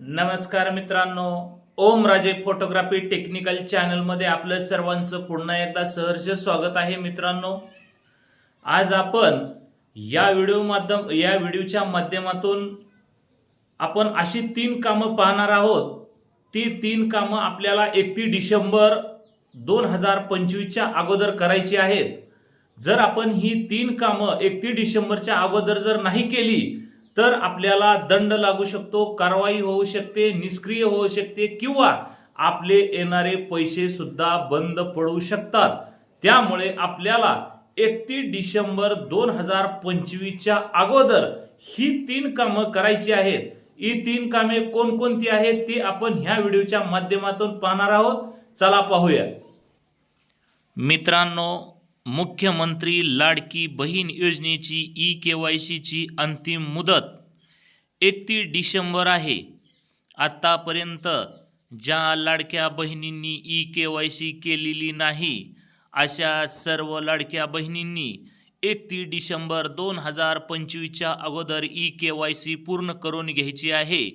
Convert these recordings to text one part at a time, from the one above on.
नमस्कार मित्रांनो. ओम राजे फोटोग्राफी टेक्निकल चॅनलमध्ये आपलं सर्वांचं पुन्हा एकदा सहर्ष स्वागत आहे मित्रांनो. आज आपण या व्हिडिओ माध्यम या व्हिडिओच्या माध्यमातून आपण अशी तीन कामं पाहणार आहोत. ती तीन कामं आपल्याला एकतीस डिसेंबर दोन हजार पंचवीसच्या अगोदर करायची आहेत. जर आपण ही तीन कामं एकतीस डिसेंबरच्या अगोदर जर नाही केली तर आपल्याला दंड लागू शकतो कारवाई होऊ शकते निष्क्रिय होऊ शकते किंवा आपले येणारे पैसे सुद्धा बंद पडू शकतात. त्यामुळे आपल्याला एकतीस डिसेंबर दोन हजार पंचवीसच्या अगोदर ही तीन कामं करायची आहेत. ही तीन कामे कोणकोणती आहेत ती आपण ह्या व्हिडिओच्या माध्यमातून पाहणार आहोत. चला पाहूया. मित्रांनो मुख्यमंत्री लाडकी बहीण योजनेची ई के वाय सीची अंतिम मुदत एकतीस डिसेंबर आहे. आत्तापर्यंत ज्या लाडक्या बहिणींनी ई के वाय सी केलेली नाही अशा सर्व लाडक्या बहिणींनी एकतीस डिसेंबर दोन हजार पंचवीसच्या अगोदर ई के वाय सी पूर्ण करून घ्यायची आहे.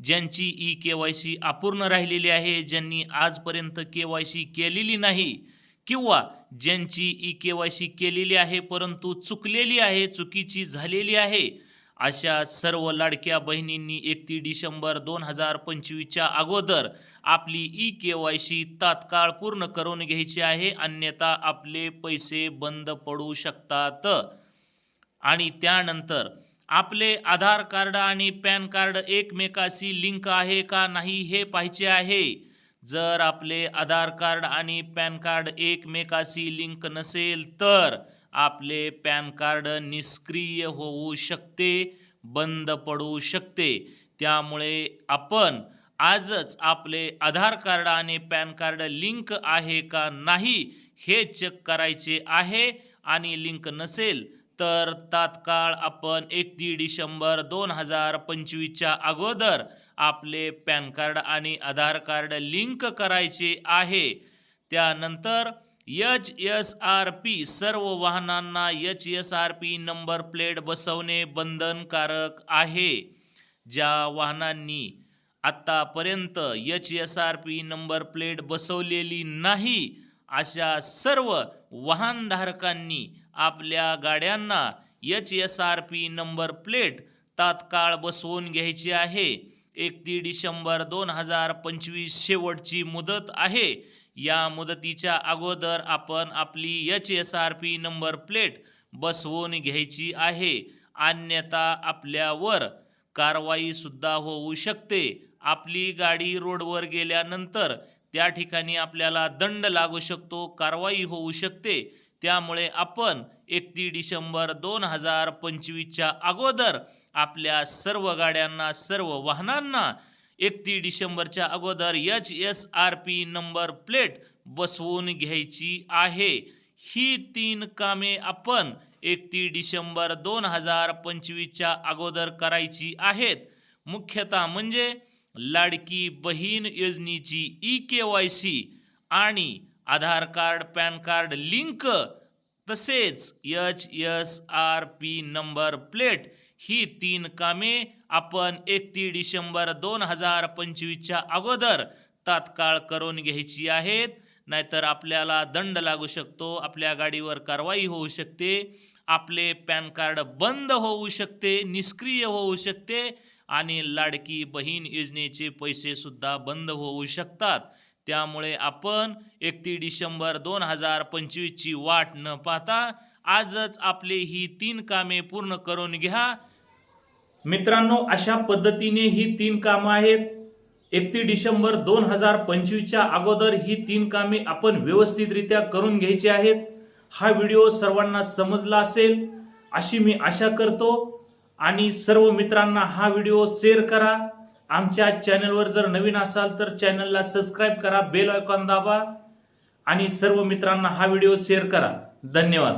ज्यांची ई के वाय सी अपूर्ण राहिलेली आहे ज्यांनी आजपर्यंत के वाय सी केलेली नाही किंवा ज्यांची ई के वाय सी केलेली आहे परंतु चुकलेली आहे चुकीची झालेली आहे अशा सर्व लाडक्या बहिणींनी एकतीस डिसेंबर दोन हजार पंचवीसच्या अगोदर आपली ई के वाय सी तात्काळ पूर्ण करून घ्यायची आहे अन्यथा आपले पैसे बंद पडू शकतात. आणि त्यानंतर आपले आधार कार्ड आणि पॅन कार्ड एकमेकाशी लिंक आहे का नाही हे पाहायचे आहे. जर आपले आधार कार्ड आणि पॅन कार्ड एकमेकाशी लिंक नसेल तर आपले पॅन कार्ड निष्क्रिय होऊ शकते बंद पडू शकते. त्यामुळे आपण आजच आपले आधार कार्ड आणि पॅन कार्ड लिंक आहे का नाही हे चेक करायचे आहे आणि लिंक नसेल तर तात्काळ आपण एकतीस डिसेंबर दोन हजार पंचवीसच्या अगोदर आपले पॅन कार्ड आणि आधार कार्ड लिंक करायचे आहे. त्यानंतर एच एस आर पी सर्व वाहनांना H S R P number plate बसवणे बंधनकारक आहे. ज्या वाहनांनी आत्तापर्यंत H S R P number plate बसवलेली नाही अशा सर्व वाहनधारकांनी आपल्या गाड्यांना H S R P number plate तात्काळ बसवून घ्यायची आहे. एकतीस डिसेंबर दोन हजार पंचवीस शेवटची मुदत आहे. या मुदतीच्या अगोदर आपण आपली H S R P number plate बसवून घ्यायची आहे. अन्यथा आपल्यावर कारवाईसुद्धा होऊ शकते. आपली गाडी रोडवर गेल्यानंतर त्या ठिकाणी आपल्याला दंड लागू शकतो कारवाई होऊ शकते. त्यामुळे आपण एकतीस डिसेंबर दोन हजार पंचवीसच्या अगोदर आपल्या सर्व गाड्यांना सर्व वाहनांना एकतीस डिसेंबरच्या अगोदर H S R P number plate बसवून घ्यायची आहे. ही तीन कामे आपण एकतीस डिसेंबर दोन हजार पंचवीसच्या अगोदर करायची आहेत. मुख्यतः म्हणजे लाडकी बहीण योजनेची ई के वाय सी आणि Aadhaar card PAN card link तसेच H S R P number plate ही तीन कामे आपण एकतीस डिसेंबर दोन हजार पंचवीसच्या अगोदर तात्काळ करून घ्यायची आहेत. नाहीतर आपल्याला दंड लागू शकतो आपल्या गाडीवर कारवाई होऊ शकते आपले पॅन कार्ड बंद होऊ शकते निष्क्रिय होऊ शकते आणि लाडकी बहीण योजनेचे पैसेसुद्धा बंद होऊ शकतात. त्यामुळे आपण एकतीस डिसेंबर दोन हजार पंचवीसची वाट न पाहता आजच आपले ही तीन कामे पूर्ण करून घ्या. मित्रांनो अशा पद्धतीने ही तीन कामं आहेत. एकतीस डिसेंबर दोन हजार पंचवीसच्या अगोदर ही तीन कामे आपण व्यवस्थितरित्या करून घ्यायची आहेत. हा व्हिडिओ सर्वांना समजला असेल अशी मी आशा करतो. आणि सर्व मित्रांना हा व्हिडिओ शेअर करा. आमच्या चॅनलवर जर नवीन असाल तर चॅनलला सबस्क्राईब करा बेल आयकॉन दाबा आणि सर्व मित्रांना हा व्हिडिओ शेअर करा. धन्यवाद.